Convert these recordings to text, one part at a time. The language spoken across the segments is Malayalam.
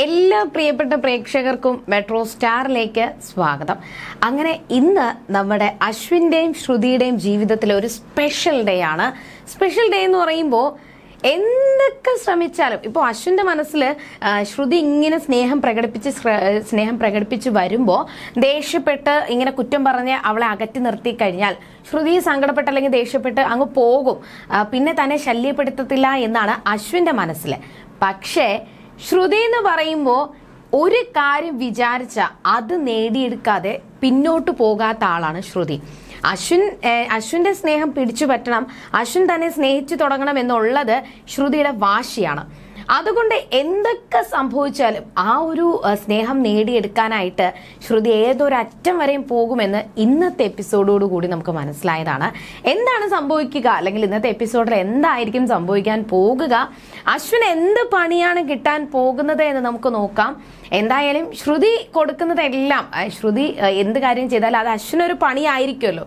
എല്ലാ പ്രിയപ്പെട്ട പ്രേക്ഷകർക്കും മെട്രോ സ്റ്റാറിലേക്ക് സ്വാഗതം. അങ്ങനെ ഇന്ന് നമ്മുടെ അശ്വിന്റെയും ശ്രുതിയുടെയും ജീവിതത്തിലെ ഒരു സ്പെഷ്യൽ ഡേ ആണ്. സ്പെഷ്യൽ ഡേ എന്ന് പറയുമ്പോൾ എന്തൊക്കെ ശ്രമിച്ചാലും ഇപ്പോൾ അശ്വിന്റെ മനസ്സിൽ ശ്രുതി ഇങ്ങനെ സ്നേഹം പ്രകടിപ്പിച്ച് സ്നേഹം പ്രകടിപ്പിച്ച് വരുമ്പോൾ ദേഷ്യപ്പെട്ട് ഇങ്ങനെ കുറ്റം പറഞ്ഞ് അവളെ അകറ്റി നിർത്തി കഴിഞ്ഞാൽ ശ്രുതി സങ്കടപ്പെട്ട് അല്ലെങ്കിൽ ദേഷ്യപ്പെട്ട് അങ്ങ് പോകും. പിന്നെ തന്നെ ശല്യപ്പെടുത്തത്തില്ല എന്നാണ് അശ്വിന്റെ മനസ്സിൽ പക്ഷേ ശ്രുതി എന്ന് പറയുമ്പോൾ ഒരു കാര്യം വിചാരിച്ച അത് നേടിയെടുക്കാതെ പിന്നോട്ട് പോകാത്ത ആളാണ് ശ്രുതി. അശ്വിൻ അശ്വിന്റെ സ്നേഹം പിടിച്ചു പറ്റണം അശ്വിൻ തന്നെ സ്നേഹിച്ചു തുടങ്ങണം എന്നുള്ളത് ശ്രുതിയുടെ വാശിയാണ്. അതുകൊണ്ട് എന്തൊക്കെ സംഭവിച്ചാലും ആ ഒരു സ്നേഹം നേടിയെടുക്കാനായിട്ട് ശ്രുതി ഏതൊരറ്റം വരെയും പോകുമെന്ന് ഇന്നത്തെ എപ്പിസോഡോട് കൂടി നമുക്ക് മനസ്സിലായതാണ്. എന്താണ് സംഭവിക്കുക? അല്ലെങ്കിൽ ഇന്നത്തെ എപ്പിസോഡിൽ എന്തായിരിക്കും സംഭവിക്കാൻ പോകുക? അശ്വിൻ എന്ത് പണിയാണ് കിട്ടാൻ പോകുന്നത് എന്ന് നമുക്ക് നോക്കാം. എന്തായാലും ശ്രുതി കൊടുക്കുന്നതെല്ലാം ശ്രുതി എന്ത് കാര്യം ചെയ്താലും അത് അശ്വിനൊരു പണിയായിരിക്കുമല്ലോ.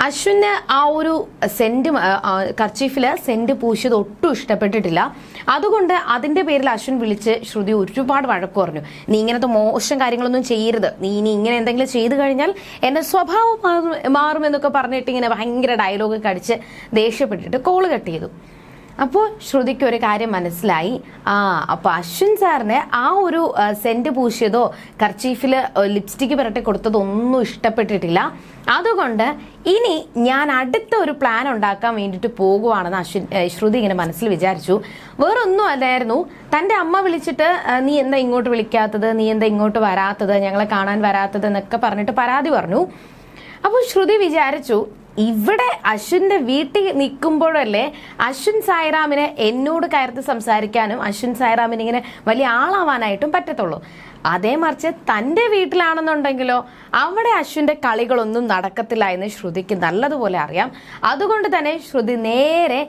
അശ്വിന് ആ ഒരു സെന്റ് കർച്ചീഫിൽ സെന്റ് പൂശിയത് ഒട്ടും ഇഷ്ടപ്പെട്ടിട്ടില്ല. അതുകൊണ്ട് അതിന്റെ പേരിൽ അശ്വിൻ വിളിച്ച് ശ്രുതി ഒരുപാട് വഴക്ക് പറഞ്ഞു. നീ ഇങ്ങനത്തെ മോശം കാര്യങ്ങളൊന്നും ചെയ്യരുത്. നീ ഇനി ഇങ്ങനെ എന്തെങ്കിലും ചെയ്തു കഴിഞ്ഞാൽ എന്റെ സ്വഭാവം മാറും- എന്നൊക്കെ പറഞ്ഞിട്ട് ഇങ്ങനെ ഭയങ്കര ഡയലോഗ് കടിച്ച് ദേഷ്യപ്പെട്ടിട്ട് കോൾ കട്ട് ചെയ്തു. അപ്പോൾ ശ്രുതിക്ക് ഒരു കാര്യം മനസ്സിലായി. ആ അപ്പോൾ അശ്വിൻ സാറിന് ആ ഒരു സെന്റ് പൂശിയതോ കർച്ചീഫിൽ ലിപ്സ്റ്റിക്ക് പുരട്ടി കൊടുത്തതോ ഒന്നും ഇഷ്ടപ്പെട്ടിട്ടില്ല. അതുകൊണ്ട് ഇനി ഞാൻ അടുത്ത ഒരു പ്ലാൻ ഉണ്ടാക്കാൻ വേണ്ടിയിട്ട് പോകുവാണെന്ന് അശ്വിൻ ശ്രുതി ഇങ്ങനെ മനസ്സിൽ വിചാരിച്ചു. വേറൊന്നും അല്ലായിരുന്നു. തന്റെ അമ്മ വിളിച്ചിട്ട് നീ എന്താ ഇങ്ങോട്ട് വിളിക്കാത്തത്? നീ എന്താ ഇങ്ങോട്ട് വരാത്തത്? ഞങ്ങളെ കാണാൻ വരാത്തത്? എന്നൊക്കെ പറഞ്ഞിട്ട് പരാതി പറഞ്ഞു. അപ്പോൾ ശ്രുതി വിചാരിച്ചു ഇവിടെ അശ്വിന്റെ വീട്ടിൽ നിൽക്കുമ്പോഴല്ലേ അശ്വിൻ സായിറാമിനെ എന്നോട് കയർത്ത് സംസാരിക്കാനും അശ്വിൻ സായിറാമിന് ഇങ്ങനെ വലിയ ആളാവാനായിട്ടും പറ്റത്തുള്ളൂ. അതേ മറിച്ച് തന്റെ വീട്ടിലാണെന്നുണ്ടെങ്കിലോ അവിടെ അശ്വിന്റെ കളികളൊന്നും നടക്കത്തില്ല എന്ന് ശ്രുതിക്ക് നല്ലതുപോലെ അറിയാം. അതുകൊണ്ട് തന്നെ ശ്രുതി നേരെ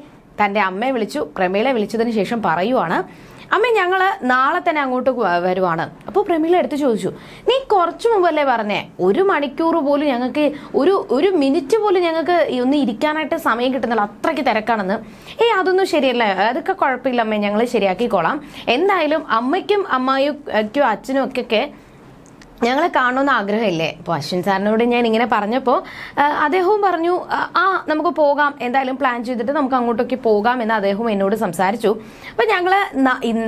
തന്റെ അമ്മയെ വിളിച്ചു പ്രമേളെ വിളിച്ചതിന് ശേഷം പറയുവാണ് അമ്മ ഞങ്ങൾ നാളെ തന്നെ അങ്ങോട്ട് വരുവാണ്. അപ്പോൾ പ്രമീള എടുത്ത് ചോദിച്ചു നീ കുറച്ചു മുമ്പല്ലേ പറഞ്ഞേ ഒരു മണിക്കൂർ പോലും ഞങ്ങൾക്ക് ഒരു ഒരു മിനിറ്റ് പോലും ഞങ്ങൾക്ക് ഒന്ന് ഇരിക്കാനായിട്ട് സമയം കിട്ടുന്നില്ല അത്രയ്ക്ക് തിരക്കാണെന്ന്. ഏയ് അതൊന്നും ശരിയല്ല അതൊക്കെ കുഴപ്പമില്ല അമ്മേ ഞങ്ങൾ ശരിയാക്കിക്കോളാം. എന്തായാലും അമ്മയ്ക്കും അമ്മായിക്കും അച്ഛനും ഒക്കെ ഞങ്ങളെ കാണണമെന്ന് ആഗ്രഹമില്ലേ? അപ്പോൾ അശ്വിൻ സാറിനോട് ഞാൻ ഇങ്ങനെ പറഞ്ഞപ്പോൾ അദ്ദേഹവും പറഞ്ഞു ആ, നമുക്ക് പോകാം എന്തായാലും പ്ലാൻ ചെയ്തിട്ട് നമുക്ക് അങ്ങോട്ടേക്ക് പോകാം എന്ന് അദ്ദേഹം എന്നോട് സംസാരിച്ചു. അപ്പോൾ ഞങ്ങൾ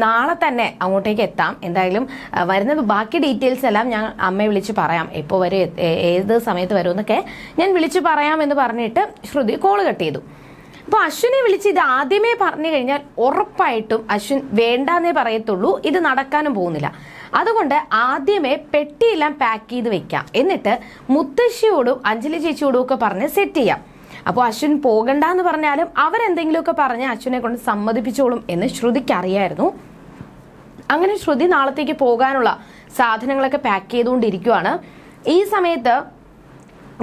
നാളെ തന്നെ അങ്ങോട്ടേക്ക് എത്താം. എന്തായാലും വരുന്ന ബാക്കി ഡീറ്റെയിൽസ് എല്ലാം ഞാൻ അമ്മയെ വിളിച്ച് പറയാം. എപ്പോൾ വരും ഏത് സമയത്ത് വരും എന്നൊക്കെ ഞാൻ വിളിച്ച് പറയാം എന്ന് പറഞ്ഞിട്ട് ശ്രുതി കോൾ കട്ട് ചെയ്തു. അപ്പോൾ അശ്വിനെ വിളിച്ച് ഇത് ആദ്യമേ പറഞ്ഞു കഴിഞ്ഞാൽ ഉറപ്പായിട്ടും അശ്വിൻ വേണ്ടാന്നേ പറയത്തുള്ളൂ. ഇത് നടക്കാനും പോകുന്നില്ല. അതുകൊണ്ട് ആദ്യമേ പെട്ടിയെല്ലാം പാക്ക് ചെയ്ത് വെക്കാം. എന്നിട്ട് മുത്തശ്ശിയോടും അഞ്ജലി ചേച്ചിയോടും ഒക്കെ പറഞ്ഞ് സെറ്റ് ചെയ്യാം. അപ്പോൾ അശ്വിൻ പോകണ്ട എന്ന് പറഞ്ഞാലും അവരെന്തെങ്കിലുമൊക്കെ പറഞ്ഞ് അശ്വിനെ കൊണ്ട് സമ്മതിപ്പിച്ചോളും എന്ന് ശ്രുതിക്കറിയായിരുന്നു അങ്ങനെ ശ്രുതി നാളത്തേക്ക് പോകാനുള്ള സാധനങ്ങളൊക്കെ പാക്ക് ചെയ്തുകൊണ്ടിരിക്കുവാണ്. ഈ സമയത്ത്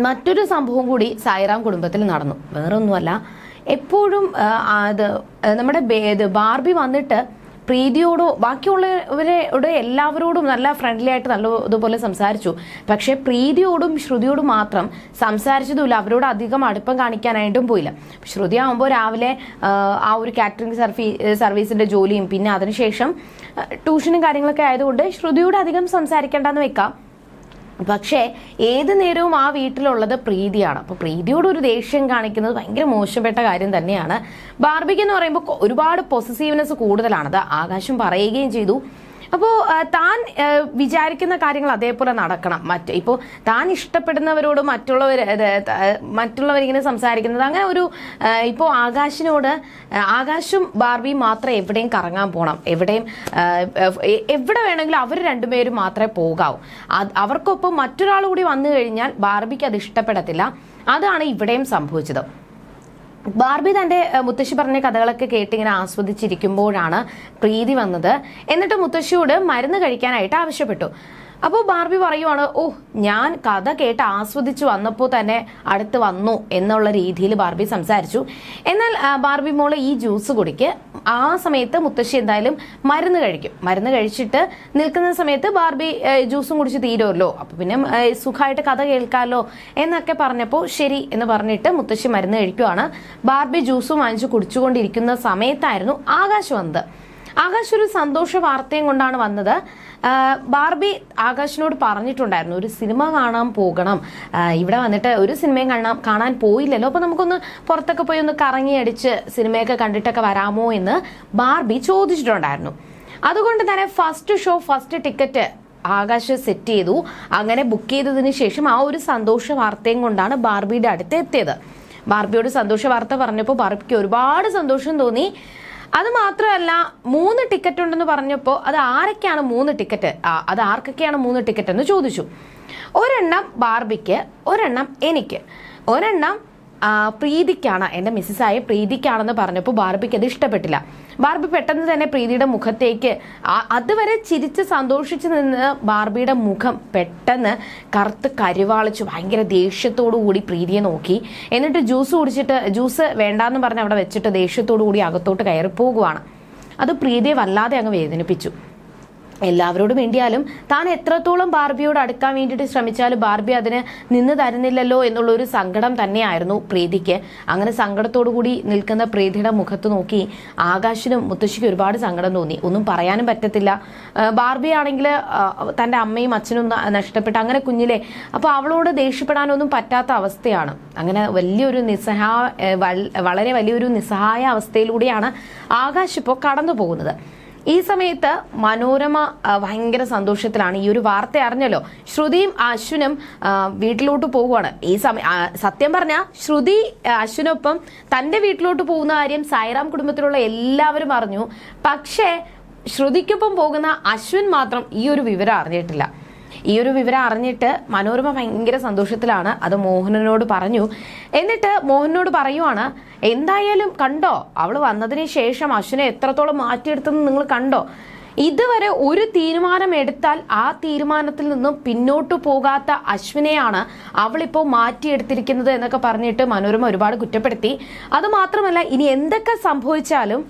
മറ്റൊരു സംഭവം കൂടി സായിറാം കുടുംബത്തിൽ നടന്നു. വേറൊന്നുമല്ല. എപ്പോഴും അത് നമ്മുടെ ബാർബി വന്നിട്ട് പ്രീതിയോടോ ബാക്കിയുള്ളവരോട് എല്ലാവരോടും നല്ല ഫ്രണ്ട്ലി ആയിട്ട് നല്ല ഇതുപോലെ സംസാരിച്ചു. പക്ഷേ പ്രീതിയോടും ശ്രുതിയോടും മാത്രം സംസാരിച്ചതുമില്ല. അവരോട് അധികം അടുപ്പം കാണിക്കാനായിട്ടും പോയില്ല. ശ്രുതി ആകുമ്പോൾ രാവിലെ ആ, ഒരു കാറ്ററിംഗ് സർവീ സർവീസിന്റെ ജോലിയും പിന്നെ അതിനുശേഷം ട്യൂഷനും കാര്യങ്ങളൊക്കെ ആയതുകൊണ്ട് ശ്രുതിയോട് അധികം സംസാരിക്കേണ്ടെന്ന് വെക്കാം. പക്ഷേ ഏത് നേരവും ആ വീട്ടിലുള്ളത് പ്രീതിയാണ്. അപ്പോൾ പ്രീതിയോട് ഒരു ദേഷ്യം കാണിക്കുന്നത് ഭയങ്കര മോശപ്പെട്ട കാര്യം തന്നെയാണ്. ബാർബിക്ക് എന്ന് പറയുമ്പോൾ ഒരുപാട് പൊസസീവ്നെസ് കൂടുതലാണ്. അത് ആകാശം പറയുകയും ചെയ്തു. അപ്പോൾ താൻ വിചാരിക്കുന്ന കാര്യങ്ങൾ അതേപോലെ നടക്കണം. മറ്റ് ഇപ്പോ താൻ ഇഷ്ടപ്പെടുന്നവരോട് മറ്റുള്ളവർ ഇങ്ങനെ സംസാരിക്കുന്നത്. അങ്ങനെ ഒരു ഇപ്പോ ആകാശിനോട് ആകാശും ബാർബിയും മാത്രം എവിടെയും കറങ്ങാൻ പോകണം എവിടെയും എവിടെ വേണമെങ്കിലും അവർ രണ്ടുപേരും മാത്രമേ പോകാവൂ. അവർക്കൊപ്പം മറ്റൊരാൾ കൂടി വന്നു കഴിഞ്ഞാൽ ബാർബിക്ക് അത് ഇഷ്ടപ്പെടത്തില്ല. അതാണ് ഇവിടെയും സംഭവിച്ചത്. ബാർബി തന്റെ മുത്തശ്ശി പറഞ്ഞ കഥകളൊക്കെ കേട്ടിങ്ങനെ ആസ്വദിച്ചിരിക്കുമ്പോഴാണ് പ്രീതി വന്നത്. എന്നിട്ട് മുത്തശ്ശിയോട് മരുന്ന് കഴിക്കാനായിട്ട് ആവശ്യപ്പെട്ടു. അപ്പോൾ ബാർബി പറയുവാണ് ഓ ഞാൻ കഥ കേട്ട് ആസ്വദിച്ച് വന്നപ്പോൾ തന്നെ അടുത്ത് വന്നു എന്നുള്ള രീതിയിൽ ബാർബി സംസാരിച്ചു. എന്നാൽ ബാർബി മോൾ ഈ ജ്യൂസ് കുടിക്ക്. ആ സമയത്ത് മുത്തശ്ശി എന്തായാലും മരുന്ന് കഴിക്കും. മരുന്ന് കഴിച്ചിട്ട് നിൽക്കുന്ന സമയത്ത് ബാർബി ജ്യൂസും കുടിച്ച് തീരുമല്ലോ അപ്പൊ പിന്നെ സുഖമായിട്ട് കഥ കേൾക്കാമല്ലോ എന്നൊക്കെ പറഞ്ഞപ്പോൾ ശരി എന്ന് പറഞ്ഞിട്ട് മുത്തശ്ശി മരുന്ന് കഴിക്കുവാണ്. ബാർബി ജ്യൂസും വാങ്ങിച്ച് കുടിച്ചുകൊണ്ടിരിക്കുന്ന സമയത്തായിരുന്നു ആകാശ് വന്നത്. ആകാശ് ഒരു സന്തോഷ വാർത്തയും കൊണ്ടാണ് വന്നത്. ബാർബി ആകാശിനോട് പറഞ്ഞിട്ടുണ്ടായിരുന്നു ഒരു സിനിമ കാണാൻ പോകണം. ഇവിടെ വന്നിട്ട് ഒരു സിനിമയും കാണാൻ കാണാൻ പോയില്ലല്ലോ. അപ്പൊ നമുക്കൊന്ന് പുറത്തൊക്കെ പോയി ഒന്ന് കറങ്ങി അടിച്ച് സിനിമയൊക്കെ കണ്ടിട്ടൊക്കെ വരാമോ എന്ന് ബാർബി ചോദിച്ചിട്ടുണ്ടായിരുന്നു. അതുകൊണ്ട് തന്നെ first show first ticket Akash set ചെയ്തു. അങ്ങനെ ബുക്ക് ചെയ്തതിന് ശേഷം ആ ഒരു സന്തോഷ വാർത്തയും കൊണ്ടാണ് ബാർബിയുടെ അടുത്ത് എത്തിയത്. ബാർബിയോട് സന്തോഷ വാർത്ത പറഞ്ഞപ്പോൾ ബാർബിക്ക് ഒരുപാട് സന്തോഷം തോന്നി. അത് മാത്രമല്ല മൂന്ന് ടിക്കറ്റ് ഉണ്ടെന്ന് പറഞ്ഞപ്പോൾ അത് ആരൊക്കെയാണ് മൂന്ന് ടിക്കറ്റ്? അത് ആർക്കൊക്കെയാണ് മൂന്ന് ടിക്കറ്റ് എന്ന് ചോദിച്ചു. ഒരെണ്ണം ബാർബിക്ക് ഒരെണ്ണം എനിക്ക് ഒരെണ്ണം പ്രീതിക്കാണ്. എന്റെ മിസ്സിസായ പ്രീതിക്കാണെന്ന് പറഞ്ഞപ്പോൾ ബാർബിക്ക് അത് ഇഷ്ടപ്പെട്ടില്ല. ബാർബി പെട്ടെന്ന് തന്നെ പ്രീതിയുടെ മുഖത്തേക്ക് അതുവരെ ചിരിച്ച് സന്തോഷിച്ച് നിന്ന് ബാർബിയുടെ മുഖം പെട്ടെന്ന് കറുത്ത് കരുവാളിച്ച് ഭയങ്കര ദേഷ്യത്തോടു കൂടി പ്രീതിയെ നോക്കി. എന്നിട്ട് ജ്യൂസ് കുടിച്ചിട്ട് ജ്യൂസ് വേണ്ടാന്ന് പറഞ്ഞ് അവിടെ വെച്ചിട്ട് ദേഷ്യത്തോടു കൂടി അകത്തോട്ട് കയറി പോകുവാണ്. അത് പ്രീതിയെ വല്ലാതെ അങ്ങ് വേദനിപ്പിച്ചു. എല്ലാവരോടും വേണ്ടിയാലും താൻ എത്രത്തോളം ബാർബിയോട് അടുക്കാൻ വേണ്ടിയിട്ട് ശ്രമിച്ചാലും ബാർബി അതിന് നിന്ന് തരുന്നില്ലല്ലോ എന്നുള്ള ഒരു സങ്കടം തന്നെയായിരുന്നു പ്രീതിക്ക്. അങ്ങനെ സങ്കടത്തോടു കൂടി നിൽക്കുന്ന പ്രീതിയുടെ മുഖത്ത് നോക്കി ആകാശിനും മുത്തശ്ശിക്ക് ഒരുപാട് സങ്കടം തോന്നി. ഒന്നും പറയാനും പറ്റത്തില്ല. ബാർബി ആണെങ്കിൽ തന്റെ അമ്മയും അച്ഛനും നഷ്ടപ്പെട്ട് അങ്ങനെ കുഞ്ഞിലെ അപ്പോൾ അവളോട് ദേഷ്യപ്പെടാനൊന്നും പറ്റാത്ത അവസ്ഥയാണ്. അങ്ങനെ വലിയൊരു നിസ്സഹായ വളരെ വലിയൊരു നിസ്സഹായ അവസ്ഥയിലൂടെയാണ് ആകാശ് ഇപ്പോൾ കടന്നു പോകുന്നത് ഈ സമയത്ത് മനോരമ ഭയങ്കര സന്തോഷത്തിലാണ്. ഈ ഒരു വാർത്ത അറിഞ്ഞല്ലോ. ശ്രുതിയും അശ്വിനും വീട്ടിലോട്ട് പോവുകയാണ്. ഈ സമയം സത്യം പറഞ്ഞാൽ ശ്രുതി അശ്വിനൊപ്പം തന്റെ വീട്ടിലോട്ട് പോകുന്ന കാര്യം സായിറാം കുടുംബത്തിലുള്ള എല്ലാവരും അറിഞ്ഞു. പക്ഷേ ശ്രുതിക്കൊപ്പം പോകുന്ന അശ്വിൻ മാത്രം ഈ ഒരു വിവരം അറിഞ്ഞിട്ടില്ല. ഈ ഒരു വിവരം അറിഞ്ഞിട്ട് മനോരമ ഭയങ്കര സന്തോഷത്തിലാണ്. അത് മോഹനനോട് പറഞ്ഞു. എന്നിട്ട് മോഹനോട് പറയുവാണ് എന്തായാലും കണ്ടോ അവൾ വന്നതിന് ശേഷം അശ്വിനെ എത്രത്തോളം മാറ്റിയെടുത്തെന്ന് നിങ്ങൾ കണ്ടോ? ഇതുവരെ ഒരു തീരുമാനം എടുത്താൽ ആ തീരുമാനത്തിൽ നിന്നും പിന്നോട്ട് പോകാത്ത അശ്വിനെയാണ് അവളിപ്പോൾ മാറ്റിയെടുത്തിരിക്കുന്നത് എന്നൊക്കെ പറഞ്ഞിട്ട് മനോരമ ഒരുപാട് കുറ്റപ്പെടുത്തി. അതുമാത്രമല്ല ഇനി എന്തൊക്കെ സംഭവിച്ചാലും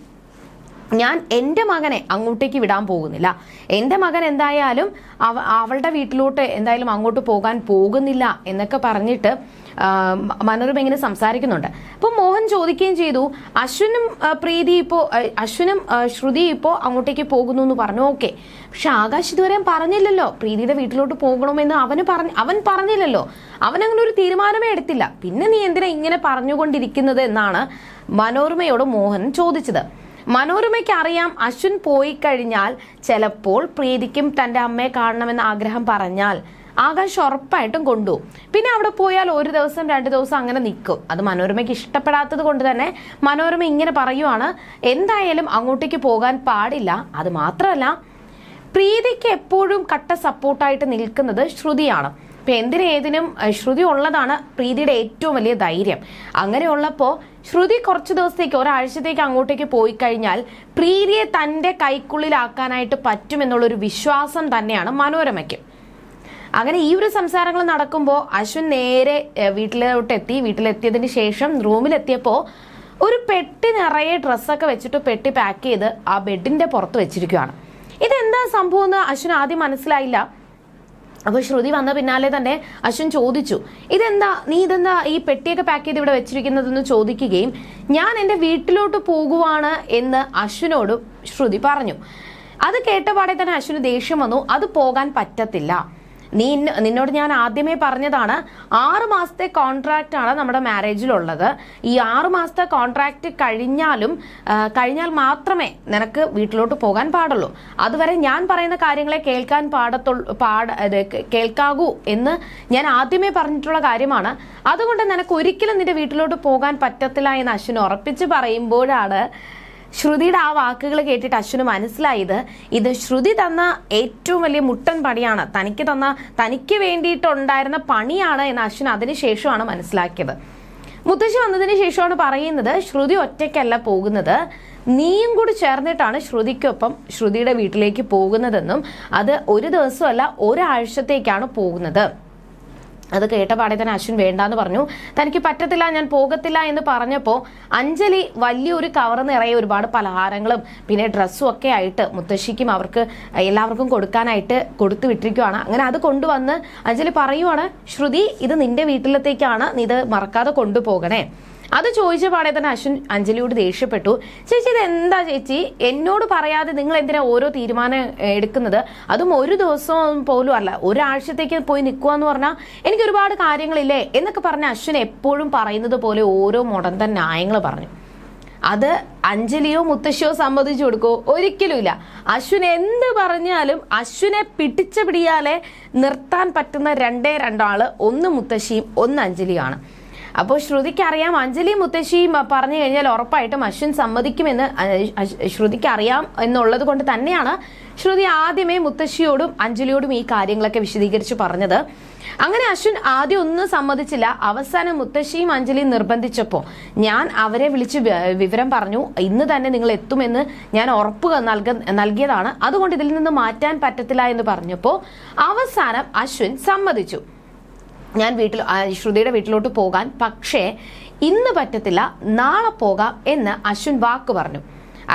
ഞാൻ എന്റെ മകനെ അങ്ങോട്ടേക്ക് വിടാൻ പോകുന്നില്ല. എന്റെ മകൻ എന്തായാലും അവ അവളുടെ വീട്ടിലോട്ട് എന്തായാലും അങ്ങോട്ട് പോകാൻ പോകുന്നില്ല എന്നൊക്കെ പറഞ്ഞിട്ട് മനോരമ ഇങ്ങനെ സംസാരിക്കുന്നുണ്ട്. അപ്പോൾ മോഹൻ ചോദിക്കുകയും ചെയ്തു അശ്വിനും പ്രീതി ഇപ്പോൾ അശ്വിനും ശ്രുതി ഇപ്പോൾ അങ്ങോട്ടേക്ക് പോകുന്നു എന്ന് പറഞ്ഞു. ഓക്കെ. പക്ഷെ ആകാശ് ഇതുവരെ പറഞ്ഞില്ലല്ലോ. പ്രീതിയുടെ വീട്ടിലോട്ട് പോകണമെന്ന് അവന് പറഞ്ഞു അവൻ പറഞ്ഞില്ലല്ലോ. അവൻ അങ്ങനെ ഒരു തീരുമാനമേ എടുത്തില്ല. പിന്നെ നീ എന്തിനാ ഇങ്ങനെ പറഞ്ഞുകൊണ്ടിരിക്കുന്നത് എന്നാണ് മനോരമയോട് മോഹൻ ചോദിച്ചത്. മനോരമയ്ക്ക് അറിയാം അശ്വിൻ പോയി കഴിഞ്ഞാൽ ചിലപ്പോൾ പ്രീതിക്കും തന്റെ അമ്മയെ കാണണമെന്ന് ആഗ്രഹം പറഞ്ഞാൽ ആകാശ് ഉറപ്പായിട്ടും കൊണ്ടുപോകും പിന്നെ അവിടെ പോയാൽ ഒരു ദിവസം രണ്ട് ദിവസം അങ്ങനെ നിൽക്കും. അത് മനോരമയ്ക്ക് ഇഷ്ടപ്പെടാത്തത് കൊണ്ട് തന്നെ മനോരമ ഇങ്ങനെ പറയുവാണ് എന്തായാലും അങ്ങോട്ടേക്ക് പോകാൻ പാടില്ല. അത് മാത്രമല്ല പ്രീതിക്ക് എപ്പോഴും കട്ട സപ്പോർട്ടായിട്ട് നിൽക്കുന്നത് ശ്രുതിയാണ്. ഇപ്പൊ എന്തിനും ഏതിനും ശ്രുതി ഉള്ളതാണ് പ്രീതിയുടെ ഏറ്റവും വലിയ ധൈര്യം. അങ്ങനെയുള്ളപ്പോൾ ശ്രുതി കുറച്ച് ദിവസത്തേക്ക് ഒരാഴ്ചത്തേക്ക് അങ്ങോട്ടേക്ക് പോയി കഴിഞ്ഞാൽ പ്രീതിയെ തന്റെ കൈക്കുള്ളിലാക്കാനായിട്ട് പറ്റുമെന്നുള്ളൊരു വിശ്വാസം തന്നെയാണ് മനോരമയ്ക്ക്. അങ്ങനെ ഈ ഒരു സംസാരങ്ങൾ നടക്കുമ്പോൾ അശ്വിൻ നേരെ വീട്ടിലോട്ട് എത്തി വീട്ടിലെത്തിയതിന് ശേഷം റൂമിലെത്തിയപ്പോൾ ഒരു പെട്ടി നിറയെ ഡ്രസ്സൊക്കെ വെച്ചിട്ട് പെട്ടി പാക്ക് ചെയ്ത് ആ ബെഡിന്റെ പുറത്ത് വെച്ചിരിക്കുകയാണ് ഇതെന്താ സംഭവം എന്ന് അശ്വിൻ ആദ്യം മനസ്സിലായില്ല. അപ്പോൾ ശ്രുതി വന്ന പിന്നാലെ തന്നെ അശ്വിൻ ചോദിച്ചു ഇതെന്താ? നീ ഇതെന്താ ഈ പെട്ടിയൊക്കെ പാക്ക് ചെയ്ത് ഇവിടെ വെച്ചിരിക്കുന്നതെന്ന് ചോദിക്കുകയും ഞാൻ എന്റെ വീട്ടിലോട്ട് പോകുവാണ് എന്ന് അശ്വിനോട് ശ്രുതി പറഞ്ഞു. അത് കേട്ടപാടെ തന്നെ അശ്വിന് ദേഷ്യം വന്നു അത് പോകാൻ പറ്റത്തില്ല. നീ നിന്നോട് ഞാൻ ആദ്യമേ പറഞ്ഞതാണ് ആറ് മാസത്തെ കോൺട്രാക്റ്റ് ആണ് നമ്മുടെ മാരേജിലുള്ളത് ഈ ആറ് മാസത്തെ കോൺട്രാക്റ്റ് കഴിഞ്ഞാലും കഴിഞ്ഞാൽ മാത്രമേ നിനക്ക് വീട്ടിലോട്ട് പോകാൻ പാടുള്ളൂ. അതുവരെ ഞാൻ പറയുന്ന കാര്യങ്ങളെ കേൾക്കാൻ പാടത്തുള്ളൂ പാട കേൾക്കാകൂ എന്ന് ഞാൻ ആദ്യമേ പറഞ്ഞിട്ടുള്ള കാര്യമാണ്. അതുകൊണ്ട് നിനക്ക് ഒരിക്കലും നിന്റെ വീട്ടിലോട്ട് പോകാൻ പറ്റത്തില്ല എന്ന് അശ്വിൻ ഉറപ്പിച്ച് പറയുമ്പോഴാണ് ശ്രുതിയുടെ ആ വാക്കുകൾ കേട്ടിട്ട് അശ്വിന് മനസ്സിലായത് ഇത് ശ്രുതി തന്ന ഏറ്റവും വലിയ മുട്ടൻ പണിയാണ്. തനിക്ക് തന്ന തനിക്ക് വേണ്ടിയിട്ടുണ്ടായിരുന്ന പണിയാണ് എന്ന് അശ്വിൻ അതിനുശേഷമാണ് മനസ്സിലാക്കിയത്. മുത്തശ്ശി വന്നതിന് ശേഷമാണ് പറയുന്നത് ശ്രുതി ഒറ്റയ്ക്കല്ല പോകുന്നത്. നീയും കൂടി ചേർന്നിട്ടാണ് ശ്രുതിക്കൊപ്പം ശ്രുതിയുടെ വീട്ടിലേക്ക് പോകുന്നതെന്നും അത് ഒരു ദിവസമല്ല ഒരാഴ്ചത്തേക്കാണ് പോകുന്നത്. അത് കേട്ട പാടെ തന്നെ അശ്വിൻ വേണ്ടാന്ന് പറഞ്ഞു. തനിക്ക് പറ്റത്തില്ല ഞാൻ പോകത്തില്ല എന്ന് പറഞ്ഞപ്പോൾ അഞ്ജലി വലിയൊരു കവർ നിറയെ ഒരുപാട് പലഹാരങ്ങളും പിന്നെ ഡ്രസ്സും ഒക്കെ ആയിട്ട് മുത്തശ്ശിക്കും അവർക്ക് എല്ലാവർക്കും കൊടുക്കാനായിട്ട് കൊടുത്തു വിട്ടിരിക്കുവാണ്. അങ്ങനെ അത് കൊണ്ടുവന്ന് അഞ്ജലി പറയുവാണ് ശ്രുതി ഇത് നിന്റെ വീട്ടിലത്തേക്കാണ് നീ ഇത് മറക്കാതെ കൊണ്ടുപോകണേ. അത് ചോദിച്ച പാടെ തന്നെ അശ്വിൻ അഞ്ജലിയോട് ദേഷ്യപ്പെട്ടു. ചേച്ചി ഇത് എന്താ ചേച്ചി? എന്നോട് പറയാതെ നിങ്ങൾ എന്തിനാ ഓരോ തീരുമാനം എടുക്കുന്നത്? അതും ഒരു ദിവസം പോലും അല്ല. ഒരാഴ്ചത്തേക്ക് പോയി നിൽക്കുക എന്ന് പറഞ്ഞാൽ എനിക്ക് ഒരുപാട് കാര്യങ്ങളില്ലേ എന്നൊക്കെ പറഞ്ഞ അശ്വിൻ എപ്പോഴും പറയുന്നത് പോലെ ഓരോ മുടന്തൻ ന്യായങ്ങൾ പറഞ്ഞു. അത് അഞ്ജലിയോ മുത്തശ്ശിയോ സമ്മതിച്ചു കൊടുക്കോ ഒരിക്കലുമില്ല. അശ്വിൻ എന്ത് പറഞ്ഞാലും അശ്വിനെ പിടിച്ച പിടിയാലെ നിർത്താൻ പറ്റുന്ന രണ്ടേ രണ്ടാൾ ഒന്ന് മുത്തശ്ശിയും ഒന്ന് അഞ്ജലിയാണ് അപ്പോൾ ശ്രുതിക്ക് അറിയാം അഞ്ജലി മുത്തശ്ശിയും പറഞ്ഞു കഴിഞ്ഞാൽ ഉറപ്പായിട്ടും അശ്വിൻ സമ്മതിക്കുമെന്ന് ശ്രുതിക്ക് അറിയാം എന്നുള്ളത് കൊണ്ട് തന്നെയാണ് ശ്രുതി ആദ്യമേ മുത്തശ്ശിയോടും അഞ്ജലിയോടും ഈ കാര്യങ്ങളൊക്കെ വിശദീകരിച്ച് പറഞ്ഞത്. അങ്ങനെ അശ്വിൻ ആദ്യം ഒന്നും സമ്മതിച്ചില്ല. അവസാനം മുത്തശ്ശിയും അഞ്ജലിയും നിർബന്ധിച്ചപ്പോൾ ഞാൻ അവരെ വിളിച്ച് വിവരം പറഞ്ഞു. ഇന്ന് തന്നെ നിങ്ങൾ എത്തുമെന്ന് ഞാൻ ഉറപ്പ് നൽക നൽകിയതാണ്. അതുകൊണ്ട് ഇതിൽ നിന്ന് മാറ്റാൻ പറ്റത്തില്ല എന്ന് പറഞ്ഞപ്പോൾ അവസാനം അശ്വിൻ സമ്മതിച്ചു. ഞാൻ വീട്ടിൽ ശ്രുതിയുടെ വീട്ടിലോട്ട് പോകാൻ. പക്ഷേ ഇന്ന് പറ്റത്തില്ല. നാളെ പോകാം എന്ന് അശ്വിൻ വാക്ക് പറഞ്ഞു.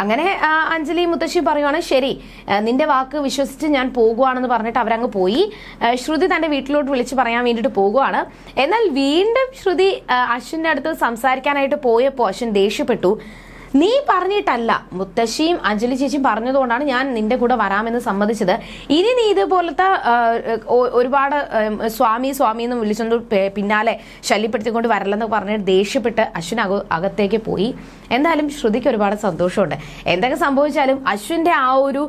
അങ്ങനെ അഞ്ജലി മുത്തശ്ശി പറയുവാണ് ശരി നിന്റെ വാക്ക് വിശ്വസിച്ച് ഞാൻ പോകുവാണെന്ന് പറഞ്ഞിട്ട് അവരങ്ങ് പോയി. ശ്രുതി തന്റെ വീട്ടിലോട്ട് വിളിച്ച് പറയാൻ വേണ്ടിയിട്ട് പോകുവാണ്. എന്നാൽ വീണ്ടും ശ്രുതി അശ്വിന്റെ അടുത്ത് സംസാരിക്കാനായിട്ട് പോയപ്പോൾ അശ്വിൻ ദേഷ്യപ്പെട്ടു. നീ പറഞ്ഞിട്ടല്ല. മുത്തശ്ശിയും അഞ്ജലി ചേച്ചിയും പറഞ്ഞതുകൊണ്ടാണ് ഞാൻ നിന്റെ കൂടെ വരാമെന്ന് സമ്മതിച്ചത്. ഇനി നീ ഇതുപോലത്തെ ഒരുപാട് സ്വാമി സ്വാമി എന്ന് വിളിച്ചുകൊണ്ട് പിന്നാലെ ശല്യപ്പെടുത്തിക്കൊണ്ട് വരല്ലെന്ന് പറഞ്ഞിട്ട് ദേഷ്യപ്പെട്ട് അശ്വിൻ അക അകത്തേക്ക് പോയി. എന്തായാലും ശ്രുതിക്ക് ഒരുപാട് സന്തോഷമുണ്ട്. എന്തൊക്കെ സംഭവിച്ചാലും അശ്വിന്റെ ആ ഒരു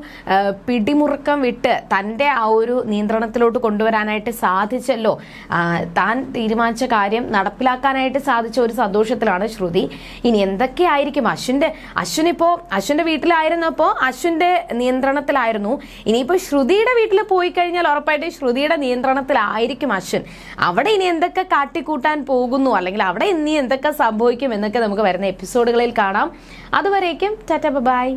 പിടിമുറുക്കം വിട്ട് തന്റെ ആ ഒരു നിയന്ത്രണത്തിലോട്ട് കൊണ്ടുവരാനായിട്ട് സാധിച്ചല്ലോ. താൻ തീരുമാനിച്ച കാര്യം നടപ്പിലാക്കാനായിട്ട് സാധിച്ച ഒരു സന്തോഷത്തിലാണ് ശ്രുതി. ഇനി എന്തൊക്കെയായിരിക്കും അശ്വിന്റെ അശ്വിനിപ്പോ അശ്വിന്റെ വീട്ടിലായിരുന്നപ്പോ അശ്വിന്റെ നിയന്ത്രണത്തിലായിരുന്നു. ഇനിയിപ്പോ ശ്രുതിയുടെ വീട്ടിൽ പോയി കഴിഞ്ഞാൽ ഉറപ്പായിട്ടും ശ്രുതിയുടെ നിയന്ത്രണത്തിലായിരിക്കും അശ്വിൻ. അവിടെ ഇനി എന്തൊക്കെ കാട്ടിക്കൂട്ടാൻ പോകുന്നു? അല്ലെങ്കിൽ അവിടെ ഇനി എന്തൊക്കെ സംഭവിക്കും എന്നൊക്കെ നമുക്ക് വരുന്ന എപ്പിസോഡുകളിൽ കാണാം. അതുവരേക്കും ടാറ്റ ബൈ.